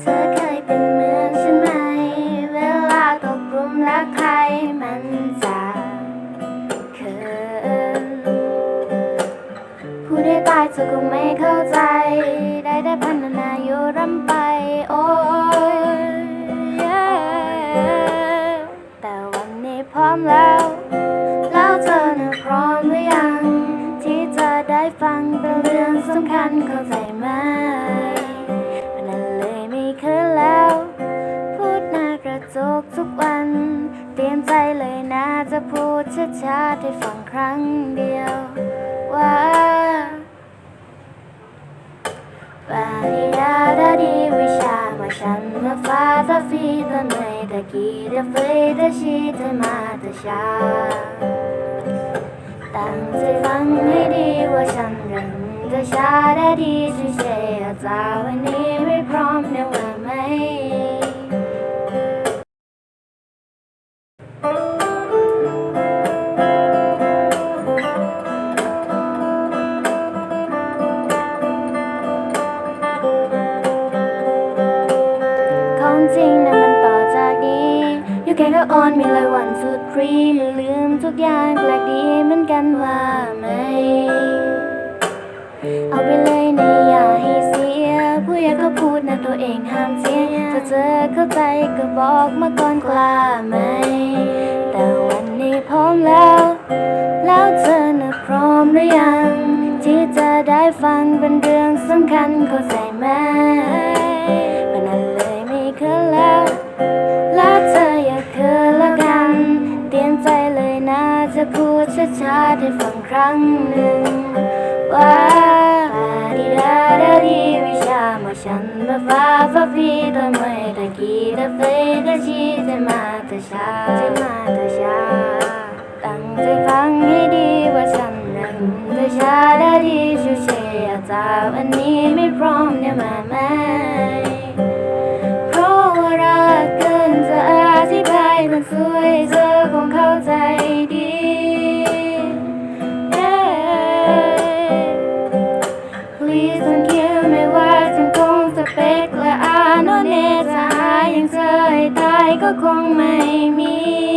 เธอเคยเป็นเหมือนฉันไหม เวลาตกกลุ่มรักใครมันจะเขินผู้ได้ตายเธอก็ไม่เข้าใจ ได้ได้พันนาอยู่รำไป โอ้ย yeah แต่วันนี้พร้อมแล้ว แล้วเธอน่ะพร้อมหรือยัง ที่จะได้ฟังเป็นเรื่องสำคัญเข้าใจไหม เตรียมใจเลยนะจะพูดช้าๆให้ฟังครั้งเดียว ว่าปาริยาดาดีวิชามาฉันมาฟ้าตาฟีตาไม่ตะกี้เดฟเดชีเธอมาแต่ช้าตั้งใจฟังให้ดีว่าฉันเรื่องจะชาด้ดีช่วยเชียร์จ้าวันนี้ แค่ก็อ่อนมีเลยวันสุดฟรีมลืมทุกอย่างแปลกดีเหมือนกันว่าไหม เอาไปเลยนะอย่าให้เสีย ผู้ใหญ่ก็พูดนะตัวเองห้ามเสียถ้าเธอเข้าใจก็บอกมาก่อนกล้าไหม แต่วันนี้พร้อมแล้ว แล้วเธอน่ะพร้อมหรือยัง ที่จะได้ฟังเป็นเรื่องสำคัญเข้าใจไหม ช้าๆให้ฟังครั้งหนึ่งว่าดีดาดาดีวิชามาฉันมาฟ้าฟ้าฟีตะไม่ตะกี้ตะเฟตะชีจะมาต่ช้าจะมาต่ช้าตั้งใจฟังให้ดีว่าฉันนั้นต่ช้าดาดีชูเชียร์จ้าวันนี้ไม่พร้อมเนี่ยมาไหม ก็คงไม่มี